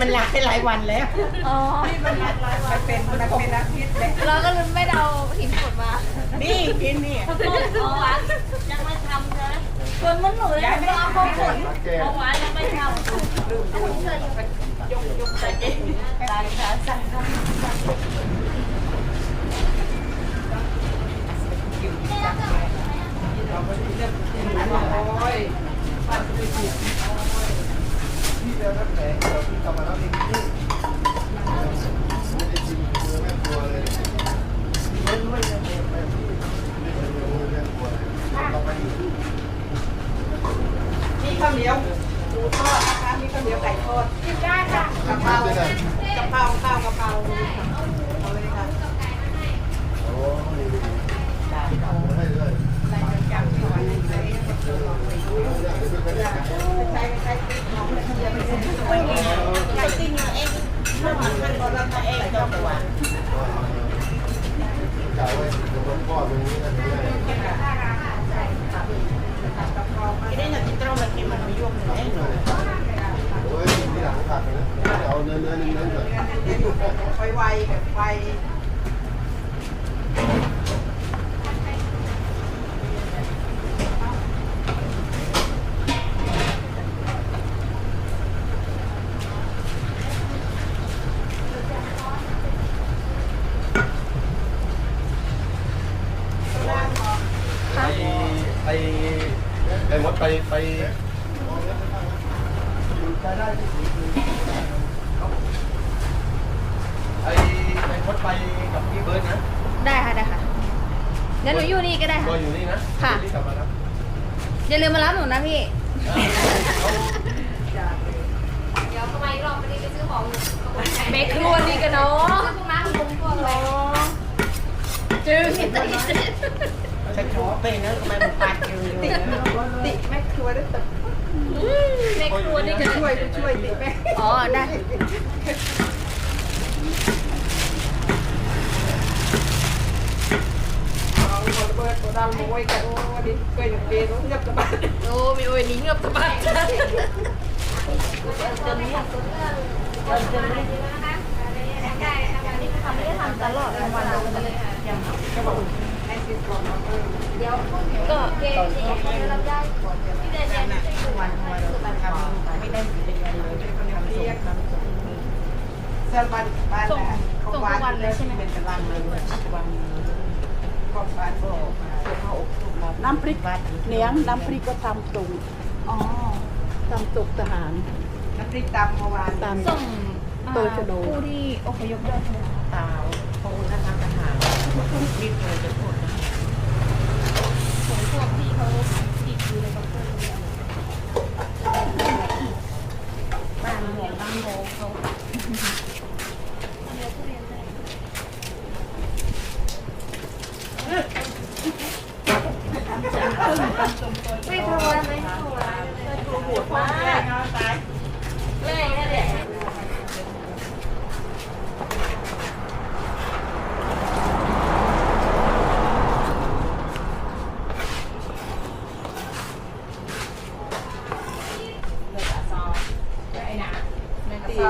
มันหลักได้หลายวันแล้วอ๋อมันเป็นมันเป็นอาทิตย์เลยเราก็เลยไม่ได้เอาหินกดมานี่กินนี่อ๋อยังไม่ทำนะส่วนมันหนูเลยไม่เอาข้าวผลเมื่อวานยังไม่ทำมีข้าวเหนียวหมูทอดนะคะมีข้าวเหนียวไก่ทอดกินได้ค่ะกะเพรากะเพราข้าวกะเพราเอาเลยค่ะอะไรจำไม่ไหวเลยใช้ใช้ติ๊กหอมกระเทียมใช้ติ๊กเองเมื่อมันมันก็รับมาเองเจ้าตัว cái đấy là cái trâu là cái mình bị vô mình ấy rồi quay quay quay ไปไปไอ้มดไปไปไอ้ไอ้มดไปกับพี่เบิร์ดนะ ได้ค่ะได้ค่ะ เดี๋ยวหนูอยู่นี่ก็ได้ตัค่ะวอยู่นี่นะค่ะ ที่กลับมานะอย่าลืมมารับหนูนะพี่เขาเดี๋ยวทำไมรอบไม่ได้ไปซื้อของเบคครัวนี่กันเนาะซื้อพวกน้ำพวกพวกอะไรจืดติด sẽ khó về nữa mà một bạt nhiều nhiều tị mét chua đấy tập เบคครัวนี่กัน chui chui tị mét อ๋อได้ còn một bơ của đau môi cả ô đi cười được bê nó nhập các bạn โอ้มีโอ้ยนี้เงือบสะบัดจ้ะจะนี้จะนี้ทำไม่ได้ทำตลอดทั้งวันเลยอย่าง các bạn hay xin còn nó ơi เดี๋ยวก็เกย์ที่เขาได้รับได้เดินยันวันวันเราทำไม่ได้ยู่ในงานเลยคนทำเรียกสื้อบ้านบ้านเขาวานเลยเป็นตารางเลยวัน ก็บ้านก็เสื้อผ้าอบทุกมาน้ำพริกเลี้ยงน้ำพริกก็ทำตรงอ๋อทำตกทหารน้ำพริกตำเมื่อวานตามส่งโตชะโดผู้ที่อพยพด้วยใช่ไหมคะตาวพระองค์ท่านทำอาหารรีบเลยจะพูดนะ ส่งพวกที่เขาติดอยู่ในบังเกอร์บ้านหลวงบ้านโมเขาไม่โทรไหมโทรโทรโหดมากแม่นี่แหละ ตีใหญ่ตัวเล็กจะแจ้งไหมไปท้องสุดท้ายไว้แดงนี่เรื่องตัดสายกันเล่นเมื่อจ่าซอซอซอเย็นทีซอทุกแม่มาแม่มาเอากี่ถุงหนึ่งถุงไปคอยดูนะแม่ก็รอรออยู่ไอ้แต่น้ำตาลาย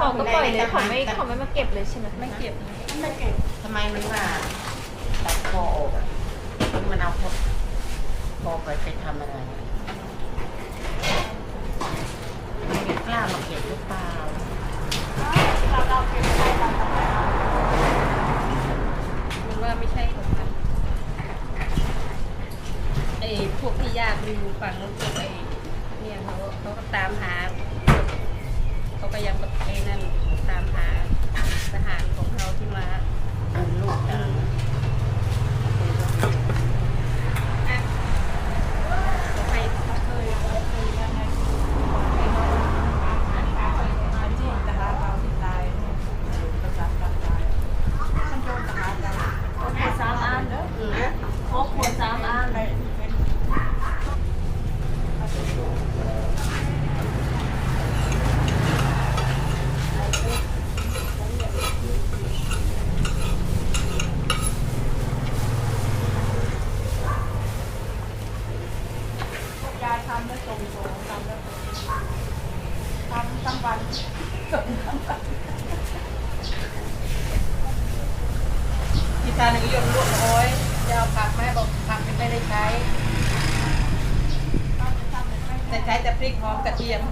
ขาก็ปล่อยเลยเขาไม่เขาไม่มาเก็บเลยใช่ไหมไม่เก็บทำไมมันว่าตัดคอออกอะมันเอาคอคอไปไปทำอะไรไม่กล้ามาเก็บหรือเปล่ามันว่าไม่ใช่ของมันไอ้พวกที่ยากดูฝั่งนู้นพวกไอ้เนี่ยเขาเขาก็ตามหา เขาก็ยังแบบไอ้นั่นตามหาทหารของเขาที่มาเอาลูกตาม เขาให้เขาเคยเขาเคยยังไง วัน พี่ตาหนึ่งยมลวกโอ้ยจะเอาผักแม่บอกผักไม่ได้ใช้ แต่ใช้แต่พริกหอมกระเทียม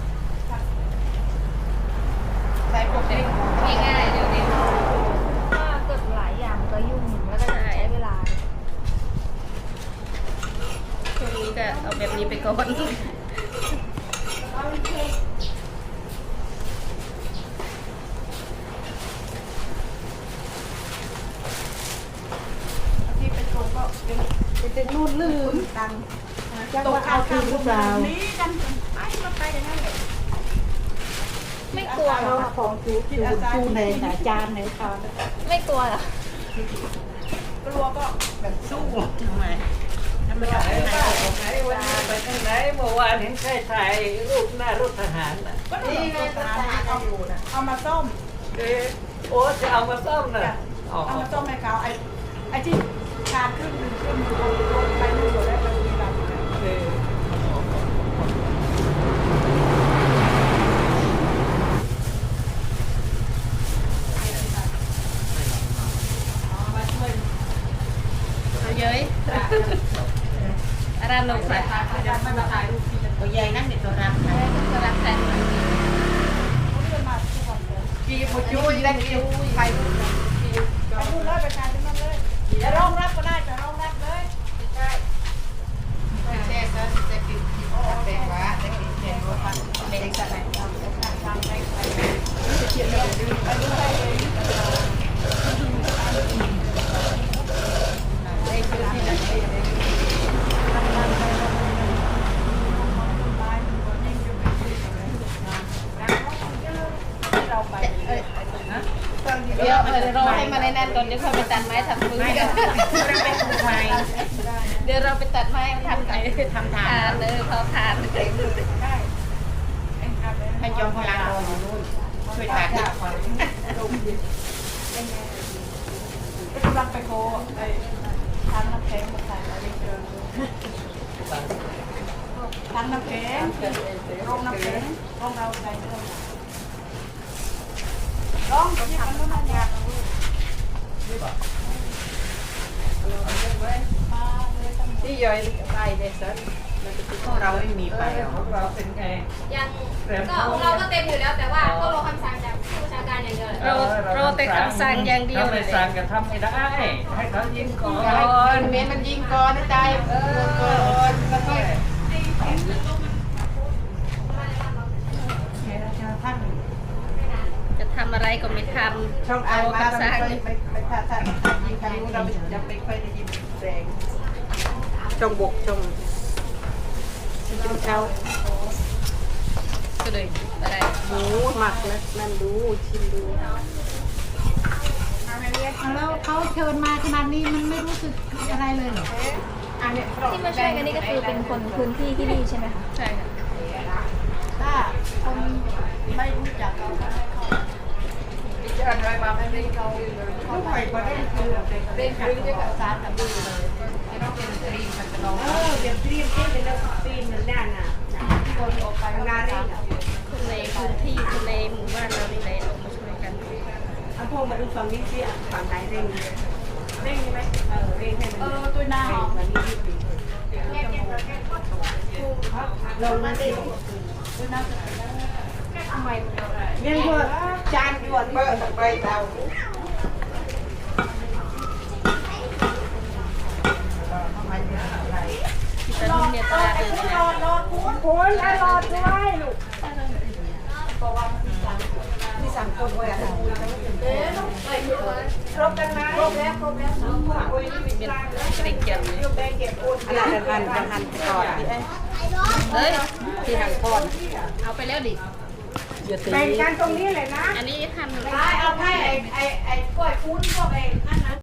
ใช้พวกเด็กง่ายๆเดี๋ยวนี้ถ้าเกิดหลายอย่างก็ยุ่งแล้วก็ใช้เวลา ช่วงนี้ก็เอาแบบนี้ไปก่อนที่เป็นคนก็เป็นเป็นนู่นลืมตัง จะว่าเอาคืนหรือเปล่านี้กันไปก็ไปอย่างนั้นเลยไม่กลัวเหรเราอของจูจูจูในหนาจานไหนทานไม่กลัวเหรอกลัวก็แบบสู้ทำไมทำไมเอาไปไหนวันนี้ไปทางไหนเมื่อวานเห็นใครถ่ายรูปหน้ารถทหารน่ะก็นี่ไงทหารเอาอยู่นะเอามาต้มเออโอ้จะเอามาซ่อมน่ะอ๋อเอามาต้มให้เขาไอ้ไอ้ที่ทานครึ่งหนึ่งครึ่งหนึ่งลงลงไปนู่นหมดแล้วไปบุรีรัมย์ เออ มาช่วย เอาเย้ยอารามลง ใส่ถ่ายพยายามไม่มาถ่ายรูปที่จะตัวใหญ่นั่นเด็ดตัวรำนะตัวรำแทนเขาเดินมาทุกวันเลยกีบจุ้ยได้กีบไปรูปไปพูดเลยไปถ่ายตรงนั้นเลยจะรองรับก็ได้จะรองรับเลยแช่ก็จะกินแดงว่าจะกินแดงว่าแดงสักไหน เราไป เดี๋ยวเราให้มาในนั้นก่อนเดี๋ยวเขาไปตัดไม้ทำมือกันเดี๋ยวเราไปตัดไม้ทำไงทำทานเลยเขาทานให้จอมพลังรออยู่นู่นช่วยตัดลงดิก็กำลังไปโคไอ้ทานน้ำแข็งมาใส่อะไรเจอทานน้ำแข็งโรงน้ำแข็งโรงเราใส่เรื่องร้อง ที่ทำน้ำมันยาลูกที่ย่อยไปเลยสักของเราไม่มีไปของเราเป็นไงยังก็ของเราก็เต็มอยู่แล้วแต่ว่าก็รอคำสั่งจากผู้บัญชาการอย่างเดียวแหละเราเราแต่คำสั่งอย่างเดียวถ้าเลไม่ยสั่งก็ทำไม่ได้ให้เขายิงก่อนนเมนมันยิงก่อนนะใจเออก่อนแล้วก็ ท่าน จะทำอะไร ก็ไม่ทำช่องเอาอ่านมาเรางไม่ไปไปถ้าถ้าถ้ายิงทางนู้นเราจะไม่ค่อยได้ยินแรงช่องบกช่องช่องเช้าก็เลยอะไรหมูหมักนะนั่นดูชิมดูแล้วเขาเชิญมาขนาดนี้มันไม่รู้สึกอะไรเลยเหรอที่มาช่วยกันนี่ก็คือเป็นคนพื้นที่ที่นี่ใช่ไหมคะใช่ค่ะถ้าคนไม่รู้จักเราก็ ให้เข้าจะอะไรมาไม่ได้เขาลูกใหม่ก็ได้คือเล่นคือจะกับสารกับดูเลยจะต้องเป็นตรีมันจะลองเออเดี๋ยวตรีมที่เตรีมนั่นน่ะน่ะที่คนออกไปงานเร่งคนในพื้นที่คนในหมู่บ้านเรานี่แหละออกมาช่วยกันเอาพวกมาดูฝั่งนี้สิฝั่งไหนเร่งเร่งไหมเออเร่งให้มันเออตัวหน้ามันนี่ดีลงมาสิตัวหน้าทำไม เนี่ยพวกจานหยวนเบอร์ไปเตาที่ตะลุงเนี่ยตลาดเดินนะรอคุณคุณรอด้วยลูกที่สั่งคนไว้อะไรครบกันไหมครบแล้วครบแล้วโอ้ยนี่มีเป็นจานแล้วเด็กเก็บยกแบงเก็บโอนอันนั้นอันนั้นอันก่อนที่ไอ้เอ้ยที่หันก่อนเอาไปแล้วดิ อย่าแบ่งกันตรงนี้เลยนะ อันนี้ทำหนึ่เอาให้ไอ้ไอ้ไอ้กล้วยคูนพวกไอ้นั่นนะ